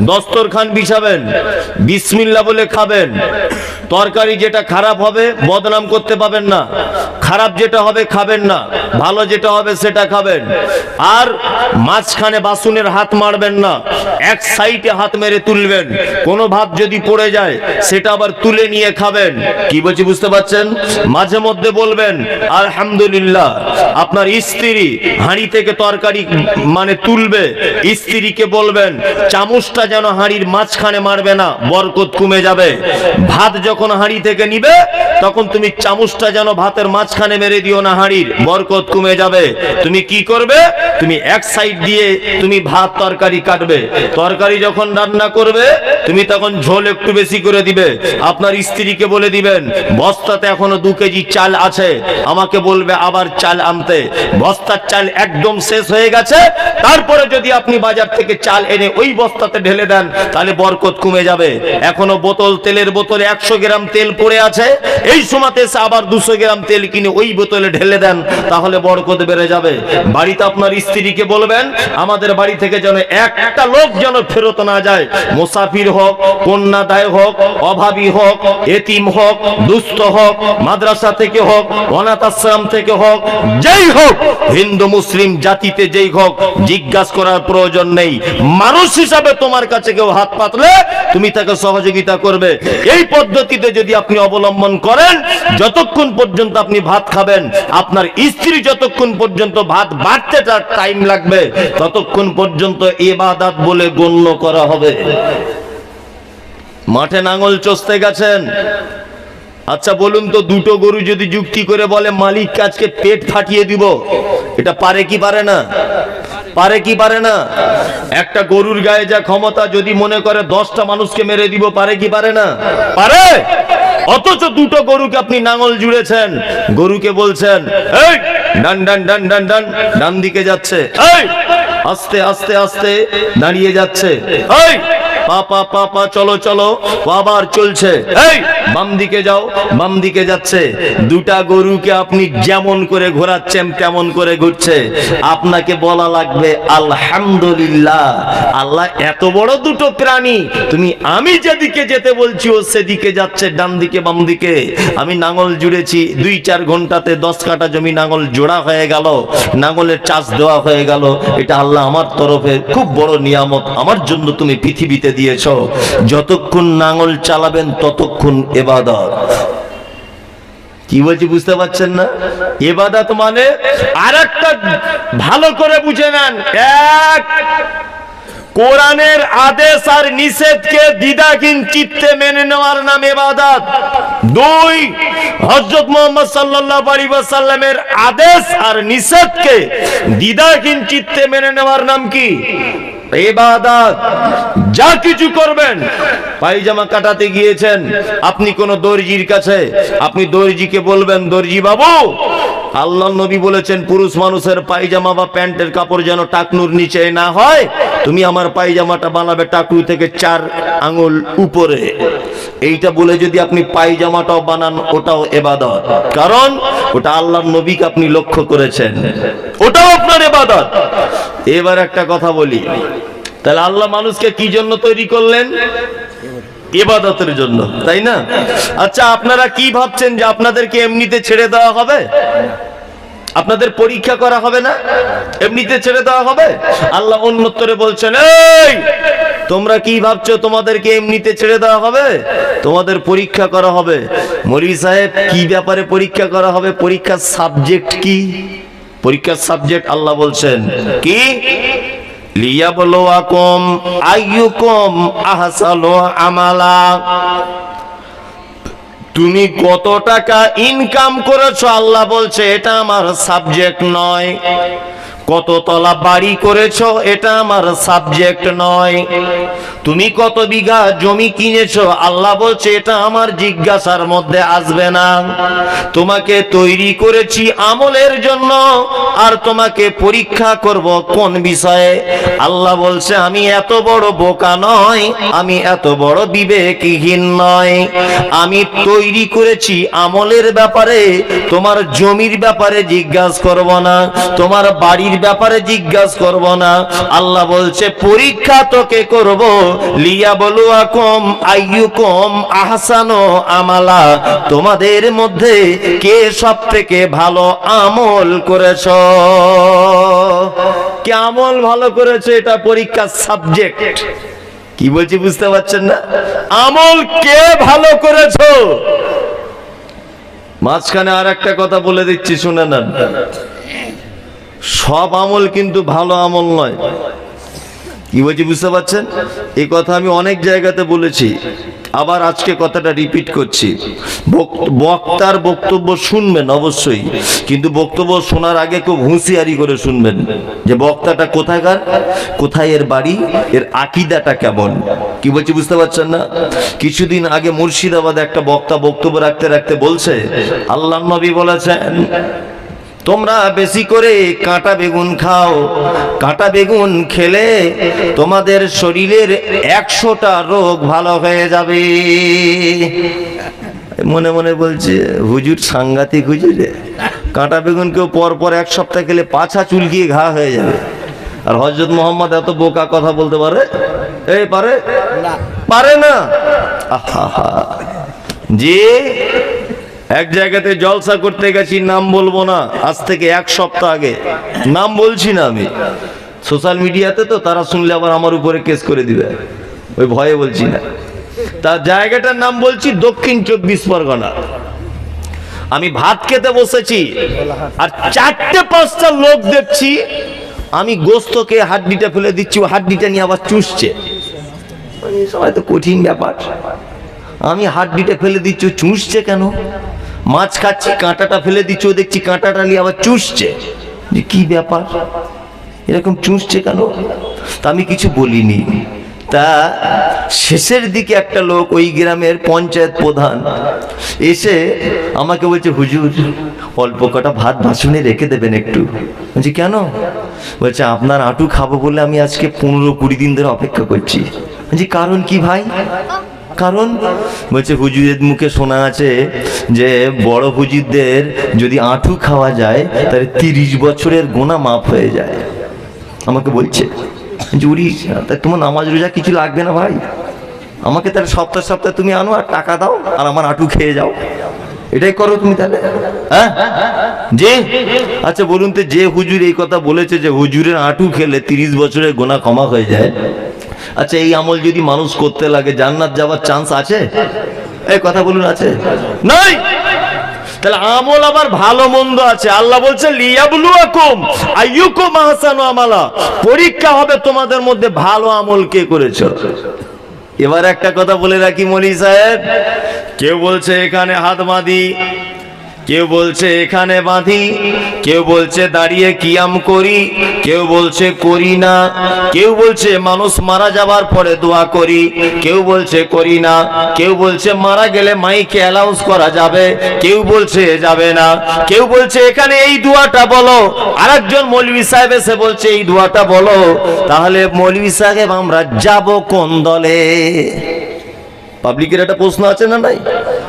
দস্তরখান বিছাবেন। বিসমিল্লা বলে খাবেন। তরকারি যেটা খারাপ হবে, বদনাম করতে পাবেন না। খারাপ যেটা হবে, খাবেন না। ভালো যেটা হবে, সেটা খাবেন। আর মাঝখানে বাসুনের হাত মারবেন না। এক সাইডে হাত মেরে তুলবেন। কোনো ভাত যদি পড়ে যায়, সেটা আবার তুলে নিয়ে খাবেন। কি বলছি, বুঝতে পারছেন? মাঝে মধ্যে বলবেন, আলহামদুলিল্লাহ, আপনার স্ত্রী হাঁড়ি থেকে তরকারি মানে তুলবে। স্ত্রীকে বলবেন, চামচটা যেন হাঁড়ির মাঝখানে মারবে না, বরকত কমে যাবে। ভাত যখন হাঁড়ি থেকে নিবে, তখন তুমি চামচটা যেন ভাতের মাঝখানে মেরে দিও না হাঁড়ির। বরকত কমে যাবে। তুমি কি করবে? তুমি এক সাইড দিয়ে তুমি ভাত তরকারি কাটবে। তরকারি যখন রান্না করবে, তুমি তখন ঝোল একটু বেশি করে দিবে। আপনার স্ত্রীকে বলে দিবেন, বস্তাতে এখনও দু কেজি চাল আছে। আমাকে বলবে আবার চাল আনতে। বস্তার চাল একদম শেষ হয়ে গেছে। তারপরে যদি আপনি বাজার থেকে চাল এনে ওই বস্তাতে ঢেলে দেন, তাহলে বরকত কমে যাবে। এখনও বোতল, তেলের বোতলে একশো গ্রাম তেল পড়ে আছে, এই সময়তে এসে আবার দুশো গ্রাম তেল কিনে ওই বোতলে ঢেলে দেন, তাহলে বরকত বেড়ে যাবে। বাড়িতে আপনার স্ত্রীকে বলবেন, আমাদের বাড়ি থেকে যেন একটা লোক যেন ফেরত না যায়। মুসাফির হোক কন্যা দায় হোক, অভাবী হোক, এতিম হোক, দুস্থ হোক, মাদ্রাসা থেকে হোক, অনাথ আশ্রম থেকে হোক, যেই হোক, হিন্দু, মুসলিম জাতিতে যেই হোক, জিজ্ঞাসা করার প্রয়োজন নেই। মানুষ হিসাবে তোমার কাছে কেউ হাত পাতলে তুমি তাকে সহযোগিতা করবে। এই পদ্ধতিতে যদি আপনি অবলম্বন করেন, যতক্ষণ পর্যন্ত আপনি ভাত খাবেন, আপনার স্ত্রী যতক্ষণ পর্যন্ত ভাত বাড়তে তার টাইম লাগবে, ততক্ষণ পর্যন্ত এবাদাত বলে গণ্য করা হবে। মাঠে নাঙল চষতে গেছেন। আচ্ছা বলুন তো, দুটো গরু যদি যুক্তি করে বলে মালিক আজকে পেট ফাটিয়ে দিব। এটা পারে কি পারে না? পারে কি পারে না? একটা গরুর গায়ে যা ক্ষমতা, যদি মনে করে দশটা মানুষকে মেরে দিব, পারে কি পারে না? পারে! অথচ দুটো গরুকে আপনি নাঙল জুড়েছেন। গরুকে বলছেন, এই, ডান ডান ডান ডান ডান ডান দিকে যাচ্ছে। আস্তে আস্তে আস্তে দাঁড়িয়ে যাচ্ছে। এই পা পা পা পা চলো চলো। আবার চলছে। এই! বাম দিকে যাও বাম দিকে যাচ্ছে। দুটা গরুকে আপনি যেমন করে ঘোরাচ্ছেন তেমন করে ঘুরছে। আপনাকে বলা লাগবে আলহামদুলিল্লাহ। আল্লাহ এত বড় দুটো প্রাণী। তুমি আমি যেদিকে যেতে বলছি ও সেদিকে যাচ্ছে ডান দিকে বাম দিকে। আমি নাঙল জুড়েছি দুই চার ঘন্টাতে দশ কাটা জমি নাঙল জোড়া হয়ে গেল। নাঙলের চাষ দেওয়া হয়ে গেল। এটা আল্লাহ আমার তরফে খুব বড় নিয়ামত। আমার জন্য তুমি পৃথিবীতে দিয়েছ। যতক্ষণ নাঙল চালাবেন ততক্ষণ এবাদত। কি বলছি বুঝতে পারছেন না? এবাদত মানে আর একটা ভালো করে বুঝে নেন। এক, কোরআনের আদেশ আর নিষেধকে দ্বিধাহীন চিত্তে মেনে নেওয়ার নাম এবাদাত। দুই, হযরত মুহাম্মদ ওয়াসাল্লামের আদেশ আর নিষেধকে দ্বিধাহীন চিত্তে মেনে নেওয়ার নাম কি? যা কিছু করবেন। পায়জামা কাটাতে গিয়েছেন। আপনি কোন দর্জির কাছে? আপনি দর্জিকে বলবেন, দর্জি বাবু, আল্লাহ নবী বলেছেন, পুরুষ মানুষের পায়জামা বা প্যান্টের কাপড় যেন টাকনুর নিচে না হয়। তুমি আমার পায়জামাটা বানাবে টাকুর থেকে চার আঙুল উপরে। এইটা বলে যদি আপনি পায়জামাটাও বানান, ওটাও এবাদত। কারণ ওটা আল্লাহর নবীকে আপনি লক্ষ্য করেছেন। ওটাও আপনার এবাদত। এবার একটা কথা বলি। তাহলে আল্লাহ মানুষকে কি জন্য তৈরি করলেন? এবাদতের জন্য, তাই না? আচ্ছা আপনারা কি ভাবছেন যে আপনাদেরকে এমনিতে ছেড়ে দেওয়া হবে? আপনাদের পরীক্ষা করা হবে না? এমনিতে ছেড়ে দেওয়া হবে? আল্লাহ অন্যত্তরে বলছেন, এই, তোমরা কি ভাবছ তোমাদেরকে এমনিতে ছেড়ে দেওয়া হবে? তোমাদের পরীক্ষা করা হবে। মরি সাহেব, কি ব্যাপারে পরীক্ষা করা হবে? পরীক্ষার সাবজেক্ট কি? পরীক্ষার সাবজেক্ট আল্লাহ বলছেন, কি? লিয়াবলুয়াকুম আইয়ুকুম আহসানু আমালা। তুমি কত টাকা ইনকাম করেছ? আল্লাহ বলছে, এটা আমার সাবজেক্ট নয়। কত তলা বাড়ি করেছ? এটা আমার সাবজেক্ট নয়। তুমি কত বিঘা জমি কিনেছো? আল্লাহ বলছে, এটা আমার জিজ্ঞাসার মধ্যে আসবে না। তোমাকে তৈরি করেছি আমলের জন্য, আর তোমাকে পরীক্ষা করব কোন বিষয়ে? আল্লাহ বলছে, আমি এত বড় বোকা নয় আমি এত বড় বিবেকহীন নয় আমি তৈরি করেছি আমলের ব্যাপারে, তোমার জমির ব্যাপারে জিজ্ঞাসা করব না, তোমার বাড়ির ব্যাপারে জিজ্ঞাসা করব না। আল্লাহ বলছে, পরীক্ষা তোকে করব লিয়া বলুয়া কম আইয়ু কম আহসানো আমালা। তোমাদের মধ্যে কে সব থেকে ভালো আমল করেছ? কে আমল ভালো করেছে এটা পরীক্ষার সাবজেক্ট কি বলছি বুঝতে পারছেন না? আমল কে ভালো করেছ? মাঝখানে আর একটা কথা বলে দিচ্ছি, শুনে নেন। সব আমল কিন্তু ভালো আমল নয়। কি বলছি, বুঝতে পারছেন? এই কথা আমি অনেক জায়গাতে বলেছি, আবার আজকে কথাটা রিপিট করছি। বক- বক্তার বক্তব্য শুনবেন অবশ্যই, কিন্তু বক্তব্য শোনার আগে খুব হুঁশিয়ারি করে শুনবেন যে বক্তাটা কোথাকার, কোথায় এর বাড়ি, এর আকিদাটা কেমন? কি বলছি, বুঝতে পারছেন না? কিছুদিন আগে মুর্শিদাবাদে একটা বক্তা বক্তব্য রাখতে রাখতে বলছে আল্লাহ নবী বলেছেন তোমরা বেশি করে কাঁটা বেগুন খাও। কাঁটা বেগুন খেলে তোমাদের শরীরের একশোটা রোগ ভালো হয়ে যাবে। মনে মনে বলছে হুজুর সাংঘাতিক হুজুর কাঁটা বেগুন কেউ পর পর এক সপ্তাহ খেলে পাছা চুলকিয়ে ঘা হয়ে যাবে। আর হজরত মোহাম্মদ এত বোকা কথা বলতে পারে? এই পারে? পারে না? আহা। যে এক জায়গাতে জলসা করতে গেছি, নাম বলব না। আজ থেকে এক সপ্তাহ আগে। নাম বলছি না আমি। সোশ্যাল মিডিয়াতে তো তারা শুনলে আবার আমার উপরে কেস করে দিবে। ওই ভয়ে বলছি না। তার জায়গাটার নাম বলছি দক্ষিণ চব্বিশ পরগনা। আমি ভাত খেতে বসেছি আর চারটে পাঁচটা লোক দেখছি, আমি গোস্তকে হাড্ডিটা ফেলে দিচ্ছি হাড্ডিটা নিয়ে আবার চুষছে। সবাই তো কঠিন ব্যাপার। আমি হাড্ডিটা ফেলে দিচ্ছি চুষছে কেন? মাছ খাচ্ছি, কাঁটাটা ফেলে দিচ্ছি দেখছি কাঁটাটা নিয়ে আবার চুষছে। যে কি ব্যাপার? এরকম চুষছে কেন? তা আমি কিছু বলিনি। তা শেষের দিকে একটা লোক ওই গ্রামের পঞ্চায়েত প্রধান এসে আমাকে বলছে, হুজুর, অল্প কটা ভাত বাসনে রেখে দেবেন একটু। বলছি, কেন? বলছে, আপনার আটু খাব বলে আমি আজকে পনেরো কুড়ি দিন ধরে অপেক্ষা করছি। বলছি, কারণ কি ভাই? কারণ বলছে হুজুরের মুখে শোনা আছে যে বড় হুজুরদের যদি আঁঠু খাওয়া যায়, তাহলে তিরিশ বছরের গোনা মাফ হয়ে যায়। আমাকে বলছে। জুরি তোমার নামাজ রোজা কিছু লাগবে না ভাই? আমাকে তাহলে সপ্তাহ সপ্তাহে তুমি আনো আর টাকা দাও আর আমার আঁটু খেয়ে যাও। এটাই করো তুমি তাহলে। হ্যাঁ? যে? আচ্ছা বলুন তো, যে হুজুর এই কথা বলেছে যে হুজুরের আঁটু খেলে তিরিশ বছরের গোনা ক্ষমা হয়ে যায় আচ্ছা এই আমল যদি মানুষ করতে লাগে, জান্নাত যাওয়ার চান্স আছে? এই কথা বলুন, আছে? নাই! তাহলে আমল আবার ভালো মন্দ আছে। আল্লাহ বলছে পরীক্ষা হবে তোমাদের মধ্যে ভালো আমল কে করেছ? এবার একটা কথা বলে রাখি মনি সাহেব। কেউ বলছে, এখানে হাত বাঁধি। কেউ বলছে এখানে বাঁধি, কেউ বলছে দাঁড়িয়ে কিয়াম করি, কেউ বলছে করি না, কেউ বলছে মানুষ মারা যাবার পরে দোয়া করি, কেউ বলছে করি না, কেউ বলছে মারা গেলে মাইকে অ্যালাউন্স করা যাবে, কেউ বলছে যাবে না, কেউ বলছে এখানে এই দোয়াটা বলো, আরেকজন মৌলভী সাহেব এসে বলছে এই দোয়াটা বলো, তাহলে মৌলভী সাহেব আমরা যাব কোন দলে পাবলিকের একটা প্রশ্ন আছে না নাই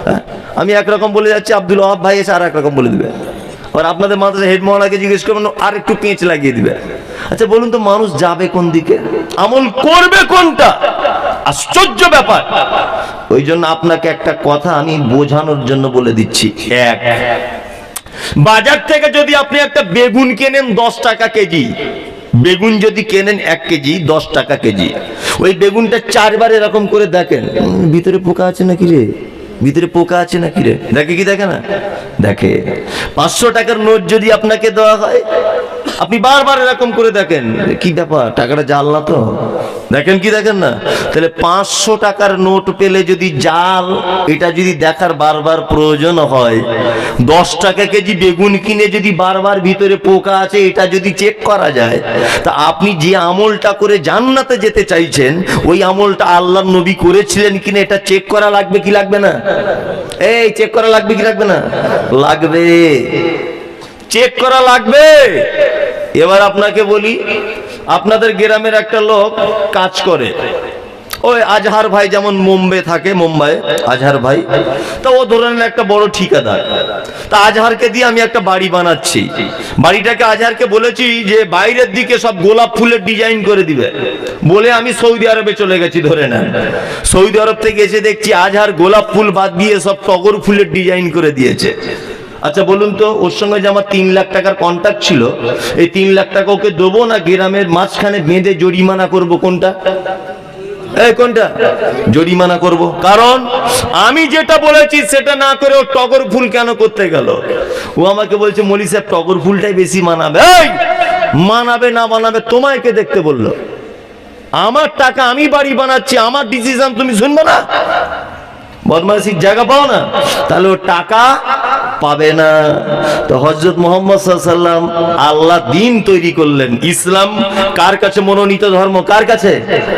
হ্যাঁ? আমি একরকম বলে যাচ্ছি, আব্দুল ওয়াহাব ভাই এসে আর একরকম বলে দিবে। আর আপনাদের মাদ্রাসা হেড মহানাকে জিজ্ঞেস করবেন আর একটু পেঁচ লাগিয়ে দিবে। আচ্ছা বলুন তো, মানুষ যাবে কোন দিকে? আমল করবে কোনটা? আশ্চর্য ব্যাপার। ওই জন্য আপনাকে একটা কথা আমি বোঝানোর জন্য বলে দিচ্ছি। এক, বাজার থেকে যদি আপনি একটা বেগুন কেনেন দশ টাকা কেজি, বেগুন যদি কেনেন এক কেজি, দশ টাকা কেজি, ওই বেগুনটা চারবার এরকম করে দেখেন ভিতরে পোকা আছে নাকি রে? ভিতরে পোকা আছে নাকি রে? দেখে কি দেখে না? দেখে। পাঁচশো টাকার নোট যদি আপনাকে দেওয়া হয়, আপনি বারবার এরকম করে দেখেন। কি ব্যাপার? টাকাটা জানলা তো? দেখেন কি দেখেন না? তাহলে পাঁচশো টাকার নোট পেলে যদি জাল, এটা যদি দেখার বারবার প্রয়োজন হয়, দশ টাকা কেজি বেগুন কিনে যদি বারবার ভিতরে পোকা আছে, এটা যদি চেক করা যায়, তা আপনি যে আমলটা করে জান্নাতে যেতে চাইছেন, ওই আমলটা আল্লাহ নবী করেছিলেন কিনা এটা চেক করা লাগবে কি লাগবে না? এই চেক করা লাগবে কি লাগবে না? লাগবে। চেক করা লাগবে। এবার আপনাকে বলি আপনাদের গ্রামের একটা লোক কাজ করে। ওই আজহার ভাই যেমন মুম্বাই থাকে, মুম্বাই, আজহার ভাই, তা ও ধরে একটা বড় ঠিকাদার। তা আজহারকে দিয়ে আমি একটা বাড়ি বানাচ্ছি। বাড়িটাকে আজহারকে বলেছি যে, বাইরের দিকে সব গোলাপ ফুলের ডিজাইন করে দিবে। বলে আমি সৌদি আরবে চলে গেছি ধরে নেন। সৌদি আরব থেকে এসে দেখছি আজহার গোলাপ ফুল বাদ দিয়ে সব টগর ফুলের ডিজাইন করে দিয়েছে। আচ্ছা বলুন তো, ওর সঙ্গে যে আমার তিন লাখ টাকার কন্ট্যাক্ট ছিল, এই তিন লাখ টাকা ওকে দেবো না গ্রামের মাঝখানে বেঁধে জরিমানা করব? কোনটা? এই, কোনটা? জরিমানা করব। কারণ আমি যেটা বলেছি, সেটা না করে ও টগর ফুল কেন করতে গেল? ও আমাকে বলছে, মলি সাহেব, টগর ফুলটাই বেশি মানাবে। মানাবে, না মানাবে, তোমায় কে দেখতে বলল? আমার টাকা আমি বাড়ি বানাচ্ছি, আমার ডিসিশন তুমি শুনবে না? বদমাসির জায়গা পাও না? তাহলে ও টাকা পাবে না। তো হজরত মোহাম্মদ সাল্লাম আল্লাহ দিন তৈরি করলেন। ইসলাম কার কাছে মনোনীত ধর্ম? কার কাছে?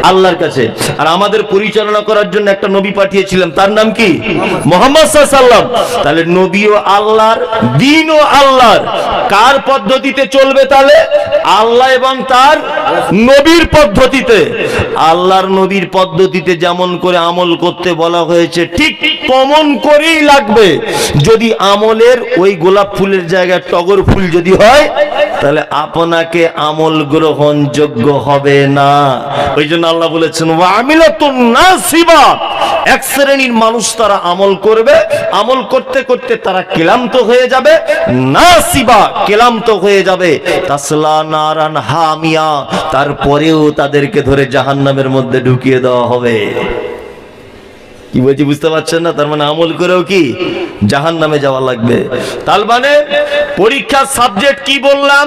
আল্লাহর কাছে। আর আমাদের পরিচালনা করার জন্য একটা নবী পাঠিয়েছিলেন। তার নাম কি? মোহাম্মদ সাল্লাম তাহলে নবীও আল্লাহর, দিনও আল্লাহর। কার পদ্ধতিতে চলবে তাহলে? আল্লাহ এবং তার নবীর পদ্ধতিতে। আল্লাহর নবীর পদ্ধতিতে যেমন করে আমল করতে বলা হয়েছে, ঠিক তেমন করেই লাগবে। যদি আমলের, ওই গোলাপ ফুলের জায়গায় টগর ফুল যদি হয়, তাহলে আপনাকে আমল গ্রহণযোগ্য হবে না। ওই জন্য আল্লাহ বলেছেন এক শ্রেণির মানুষ তারা আমল করবে, আমল করতে করতে তারা ক্লান্ত হয়ে যাবে। নাসিবা, ক্লান্ত হয়ে যাবে। তাসলা নারান হামিয়া, তারপরেও তাদেরকে ধরে জাহান্নামের মধ্যে ঢুকিয়ে দেওয়া হবে। কি বলছি, বুঝতে পারছেন না? তার মানে আমল করেও কি জাহান নামে যাওয়া লাগবে। তার মানে পরীক্ষার সাবজেক্ট কি বললাম?